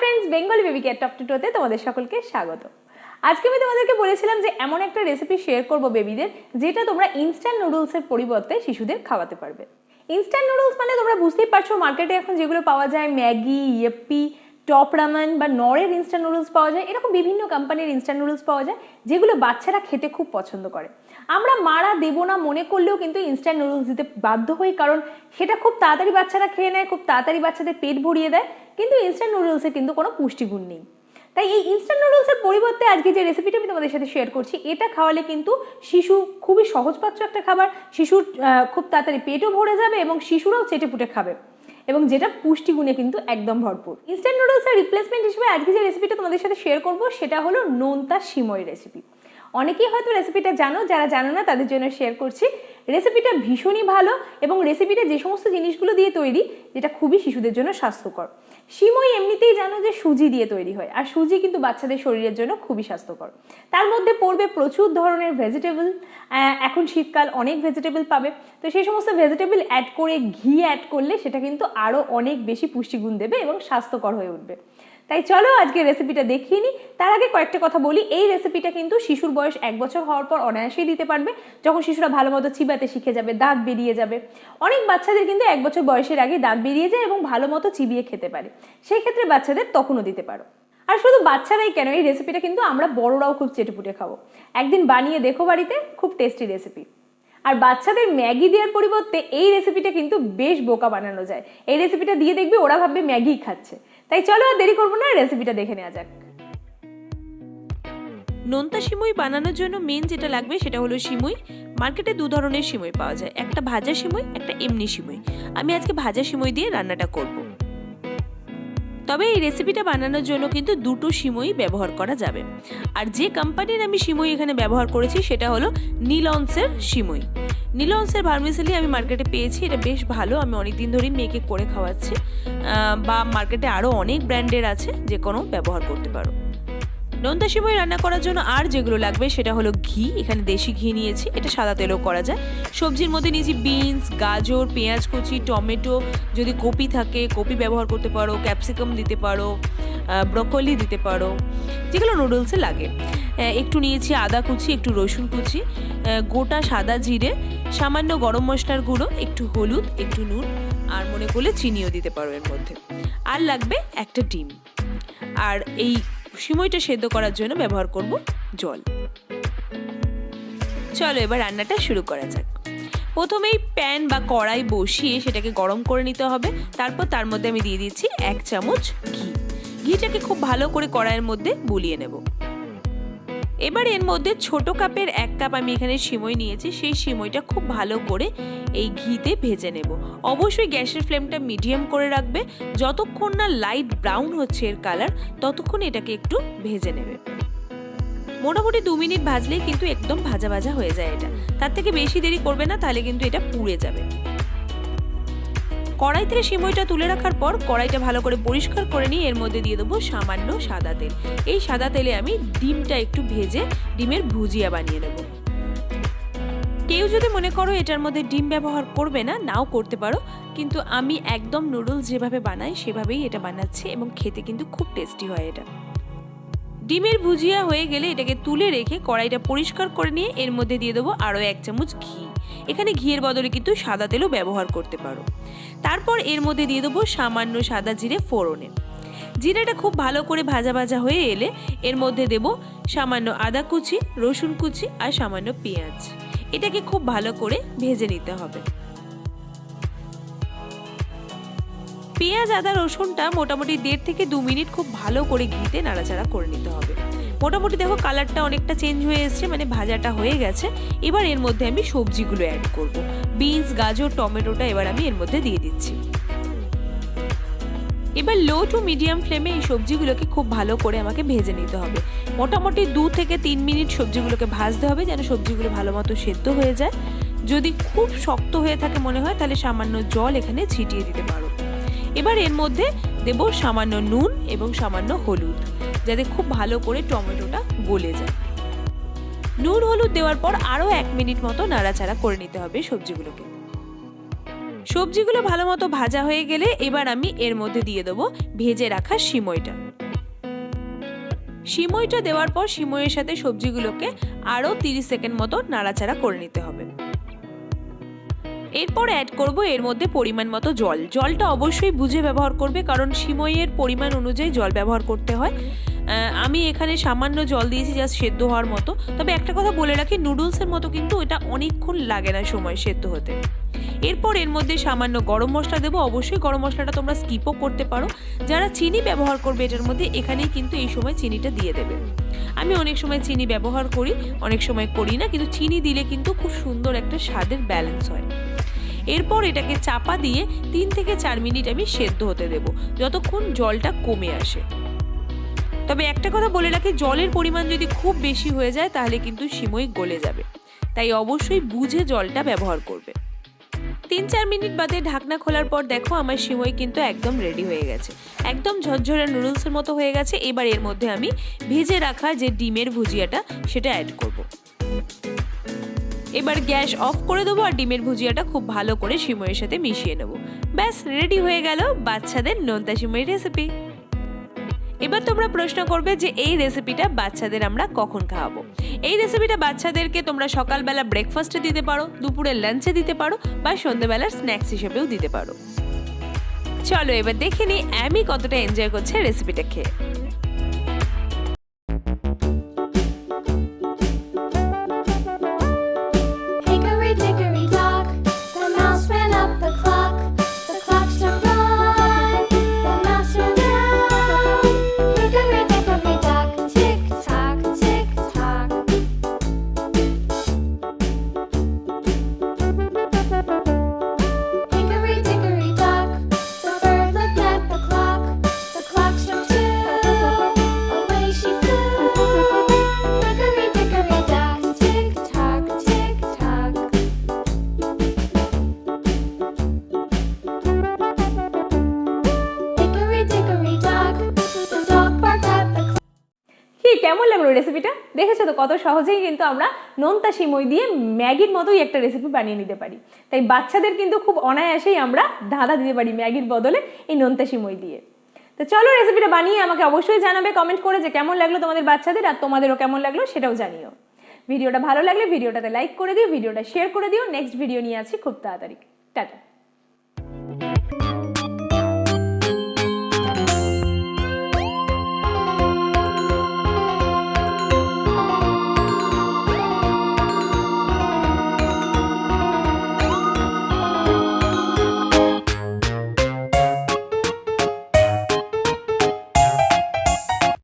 Friends Bengali baby care top টুটোতে তোমাদের সকলকে স্বাগত। আজকে আমি তোমাদেরকে বলেছিলাম যে এমন একটা রেসিপি শেয়ার করব বেবিদের যেটা তোমরা ইনস্ট্যান্ট নুডলসের পরিবর্তে শিশুদের খাওয়াতে পারবে। ইনস্ট্যান্ট নুডলস মানে তোমরা বুঝতেই পারছ মার্কেটে এখন যেগুলো পাওয়া যায় ম্যাগি ইয়েপ্পি টপ রামান বা নরের ইনস্ট্যান্ট নুডলস পাওয়া যায়, এরকম বিভিন্ন কোম্পানির ইনস্ট্যান্ট নুডলস পাওয়া যায়, যেগুলো বাচ্চারা খেতে খুব পছন্দ করে। আমরা মারা দেবো না মনে করলেও কিন্তু ইনস্ট্যান্ট নুডলস দিতে বাধ্য হই, কারণ সেটা খুব তাড়াতাড়ি বাচ্চারা খেয়ে নেয়, খুব তাড়াতাড়ি বাচ্চাদের পেট ভরিয়ে দেয়, কিন্তু ইনস্ট্যান্ট নুডলসে কিন্তু কোনো পুষ্টিগুণ নেই। তাই এই ইনস্ট্যান্ট নুডলসের পরিবর্তে আজকে যে রেসিপিটা আমি তোমাদের সাথে শেয়ার করছি, এটা খাওয়ালে কিন্তু শিশু খুবই সহজপাচ্য একটা খাবার, শিশুর খুব তাড়াতাড়ি পেটও ভরে যাবে এবং শিশুরাও চেটে পুটে খাবে। এবং যেটা পুষ্টিগুণে কিন্তু একদম ভরপুর। ইনস্ট্যান্ট নুডলসের রিপ্লেসমেন্ট হিসেবে আজকে যে রেসিপিটা তোমাদের সাথে শেয়ার করব, সেটা হলো নোনতা সিমই রেসিপি অনেকেই হয়তো রেসিপিটা জানো, যারা জানো না তাদের জন্য শেয়ার করছি। রেসিপিটা ভীষণই ভালো এবং রেসিপিটা যে সমস্ত জিনিসগুলো দিয়ে তৈরি, যেটা খুবই শিশুদের জন্য স্বাস্থ্যকর। সিমই এমনিতেই জানো যে সুজি দিয়ে তৈরি হয়, আর সুজি কিন্তু বাচ্চাদের শরীরের জন্য খুবই স্বাস্থ্যকর। তার মধ্যে পড়বে প্রচুর ধরনের ভেজিটেবল এখন শীতকাল অনেক ভেজিটেবল পাবে। তো সেই সমস্ত ভেজিটেবল অ্যাড করে, ঘি অ্যাড করলে সেটা কিন্তু আরও অনেক বেশি পুষ্টিগুণ দেবে এবং স্বাস্থ্যকর হয়ে উঠবে। তাই চলো আজকে রেসিপিটা দেখিয়ে নিই তার আগে কয়েকটা কথা বলি। এই রেসিপিটা কিন্তু শিশুর বয়স এক বছর হওয়ার পর অনায়াসেই দিতে পারবে। যখন শিশুরা ভালো মতো চিবাতে শিখে যাবে, দাঁত বেরিয়ে যাবে। অনেক বাচ্চাদের কিন্তু এক বছর বয়সের আগে দাঁত বেরিয়ে যায় এবং ভালো মতো চিবিয়ে খেতে পারে। সেই ক্ষেত্রে বাচ্চাদের তখনও দিতে পারো। আর শুধু বাচ্চারাই কেন, এই রেসিপিটা কিন্তু আমরা বড়রাও খুব চেটেপুটে খাব। একদিন বানিয়ে দেখো বাড়িতে, খুব টেস্টি রেসিপি আর বাচ্চাদের ম্যাগি দেওয়ার পরিবর্তে এই রেসিপিটা কিন্তু বেশ বোকা বানানো যায়। এই রেসিপিটা দিয়ে দেখবে ওরা ভাববে ম্যাগি খাচ্ছে। তাই চলো আর দেরি করব না রেসিপিটা দেখে নেওয়া যাক। নোনতা সিমুই বানানোর জন্য মেন যেটা লাগবে সেটা হলো সিমুই। মার্কেটে দু ধরনের সিমুই পাওয়া যায়। একটা ভাজা সিমুই, একটা এমনি সিমুই। আমি আজকে ভাজা সিমুই দিয়ে রান্নাটা করব। তবে এই রেসিপিটা বানানোর জন্য কিন্তু দুটো সিমুই ব্যবহার করা যাবে। আর যে কোম্পানির আমি সিমুই এখানে ব্যবহার করেছি, সেটা হলো নীলন্সের সিমুই। নীলন্সের ভার্মিসেলি আমি মার্কেটে পেয়েছি, এটা বেশ ভালো। আমি অনেক দিন ধরেই মেয়েকে করে খাওয়াচ্ছি। বা মার্কেটে আরও অনেক ব্র্যান্ডের আছে, যে কোনো ব্যবহার করতে পারো। নোনতা সিমই রান্না করার জন্য আর যেগুলো লাগবে সেটা হলো ঘি, এখানে দেশি ঘি নিয়েছি, এটা সাদা তেলেও করা যায়। সবজির মধ্যে নিয়েছি বিনস গাজর, পেঁয়াজ কুচি, টমেটো, যদি কপি থাকে, কপি ব্যবহার করতে পারো ক্যাপসিকাম দিতে পারো ব্রকলি দিতে পারো, যেগুলো নুডলসে লাগে। একটু নিয়েছি আদা কুচি, একটু রসুন কুচি গোটা সাদা জিরে, সামান্য গরম মশলার গুঁড়ো, একটু হলুদ, একটু নুন, আর মনে করলে চিনিও দিতে পারো এর মধ্যে। আর লাগবে একটা ডিম। আর এই সিমইটা সেদ্ধ করার জন্য ব্যবহার করব জল। চলো এবার রান্নাটা শুরু করা যাক। প্রথমেই প্যান বা কড়াই বসিয়ে সেটাকে গরম করে নিতে হবে। তারপর তার মধ্যে আমি দিয়ে দিচ্ছি এক চামচ ঘি। ঘিটাকে খুব ভালো করে কড়াইয়ের মধ্যে বুলিয়ে নেব। এবার এর মধ্যে ছোট কাপের এক কাপ আমি এখানে সিমই নিয়েছি, সেই সিমইটা খুব ভালো করে এই ঘিতে ভেজে নেব। অবশ্যই গ্যাসের ফ্লেমটা মিডিয়াম করে রাখবে। যতক্ষণ না লাইট ব্রাউন হচ্ছে এর কালার, ততক্ষণ এটাকে একটু ভেজে নেবে। মোটামুটি দু মিনিট ভাজলেই কিন্তু একদম ভাজা ভাজা হয়ে যায় এটা। তার থেকে বেশি দেরি করবে না, তাহলে কিন্তু এটা পুড়ে যাবে। কড়াই থেকে সিমইটা তুলে রাখার পর কড়াইটা ভালো করে পরিষ্কার করে নিয়ে এর মধ্যে দিয়ে দেবো সামান্য সাদা তেল। এই সাদা তেলে আমি ডিমটা একটু ভেজে ডিমের ভুজিয়া বানিয়ে নেব। কেউ যদি মনে করো এটার মধ্যে ডিম ব্যবহার করবে না, নাও করতে পারো, কিন্তু আমি একদম নুডলস যেভাবে বানাই সেভাবেই এটা বানাচ্ছি এবং খেতে কিন্তু খুব টেস্টি হয় এটা। ডিমের ভুজিয়া হয়ে গেলে এটাকে তুলে রেখে কড়াইটা পরিষ্কার করে নিয়ে এর মধ্যে দিয়ে দেবো আরও এক চামচ ঘি। এখানে ঘিয়ের বদলে কিন্তু সাদা তেলও ব্যবহার করতে পারো। তারপর এর মধ্যে দিয়ে দেবো সামান্য সাদা জিরে ফোড়নে। জিরেটা খুব ভালো করে ভাজা ভাজা হয়ে এলে এর মধ্যে দেব সামান্য আদা কুচি, রসুন কুচি আর সামান্য পেঁয়াজ। এটাকে খুব ভালো করে ভেজে নিতে হবে। পেঁয়াজ, আদা, রসুনটা মোটামুটি দেড় থেকে দু মিনিট খুব ভালো করে ঘিতে নাড়াচাড়া করে নিতে হবে। মোটামুটি দেখো কালারটা অনেকটা চেঞ্জ হয়ে এসছে মানে ভাজাটা হয়ে গেছে। এবার এর মধ্যে আমি সবজিগুলো অ্যাড করব। বিনস, গাজর, টমেটোটা এবার আমি এর মধ্যে দিয়ে দিচ্ছি। এবার লো টু মিডিয়াম ফ্লেমে এই সবজিগুলোকে খুব ভালো করে আমাকে ভেজে নিতে হবে। মোটামুটি দু থেকে তিন মিনিট সবজিগুলোকে ভাজতে হবে যেন সবজিগুলো ভালো মতো সেদ্ধ হয়ে যায়। যদি খুব শক্ত হয়ে থাকে মনে হয়, তাহলে সামান্য জল এখানে ছিটিয়ে দিতে পারো। এবার এর মধ্যে দেব সামান্য নুন এবং সামান্য হলুদ, যাতে খুব ভালো করে টমেটোটা গলে যায়। নুন হলুদ দেওয়ার পর আরও এক মিনিট মতো নাড়াচাড়া করে নিতে হবে সবজিগুলোকে। সবজিগুলো ভালো মতো ভাজা হয়ে গেলে এবার আমি এর মধ্যে দিয়ে দেবো ভেজে রাখা সিমইটা। সিমইটা দেওয়ার পর সিমইয়ের সাথে সবজিগুলোকে আরও তিরিশ সেকেন্ড মতো নাড়াচাড়া করে নিতে হবে। এরপর অ্যাড করব এর মধ্যে পরিমাণ মতো জল। জলটা অবশ্যই বুঝে ব্যবহার করবে, কারণ সিমইয়ের পরিমাণ অনুযায়ী জল ব্যবহার করতে হয়। আমি এখানে সামান্য জল দিয়েছি জাস্ট সেদ্ধ হওয়ার মতো। তবে একটা কথা বলে রাখি নুডলসের মতো কিন্তু এটা অনেকক্ষণ লাগে না সময় সেদ্ধ হতে। এরপর এর মধ্যে সামান্য গরম মশলা দেবো। অবশ্যই গরম মশলাটা তোমরা স্কিপও করতে পারো। যারা চিনি ব্যবহার করবে এটার মধ্যে, এখানেই কিন্তু এই সময় চিনিটা দিয়ে দেবে। আমি অনেক সময় চিনি ব্যবহার করি, অনেক সময় করি না, কিন্তু চিনি দিলে কিন্তু খুব সুন্দর একটা স্বাদের ব্যালেন্স হয়। এরপর এটাকে চাপা দিয়ে তিন থেকে চার মিনিট আমি সেদ্ধ হতে দেব, যতক্ষণ জলটা কমে আসে। তবে একটা কথা বলে রাখি, জলের পরিমাণ যদি খুব বেশি হয়ে যায়, তাহলে কিন্তু সিমই গলে যাবে। তাই অবশ্যই বুঝে জলটা ব্যবহার করবে। তিন চার মিনিট বাদে ঢাকনা খোলার পর দেখো আমার সিমই কিন্তু একদম রেডি হয়ে গেছে। একদম ঝরঝরে নুডলসের মতো হয়ে গেছে। এবার এর মধ্যে আমি ভেজে রাখা যে ডিমের ভুজিয়াটা, সেটা অ্যাড করব। এবার গ্যাস অফ করে দেবো আর ডিমের ভুজিয়াটা খুব ভালো করে সিমইয়ের সাথে মিশিয়ে নেব। ব্যাস, রেডি হয়ে গেল বাচ্চাদের নোনতা সিমই রেসিপি এবার তোমরা প্রশ্ন করবে যে এই রেসিপিটা বাচ্চাদের আমরা কখন খাওয়াবো? এই রেসিপিটা বাচ্চাদেরকে তোমরা সকালবেলা ব্রেকফাস্টে দিতে পারো দুপুরের লাঞ্চে দিতে পারো বা সন্ধ্যেবেলার স্ন্যাক্স হিসেবেও দিতে পারো। চলো এবার দেখে নিই অ্যামি কতটা এনজয় করছে রেসিপিটা খেয়ে। কেমন লাগল রেসিপিটা দেখেছ তো, কত সহজেই কিন্তু আমরা নোনতা সিমই দিয়ে ম্যাগির মতোই একটা রেসিপি বানিয়ে নিতে পারি। তাই বাচ্চাদের কিন্তু খুব অনায়াসেই আমরা ধাঁধা দিতে পারি ম্যাগির বদলে এই নোনতা সিমই দিয়ে। তো চলো রেসিপিটা বানিয়ে আমাকে অবশ্যই জানাবে কমেন্ট করে যে কেমন লাগল তোমাদের বাচ্চাদের আর তোমাদেরও কেমন লাগল সেটাও জানিও। ভিডিওটা ভালো লাগলে ভিডিওটাতে লাইক করে দিও, ভিডিওটা শেয়ার করে দিও। নেক্সট ভিডিও নিয়ে আছি খুব তাড়াতাড়ি। টাটা।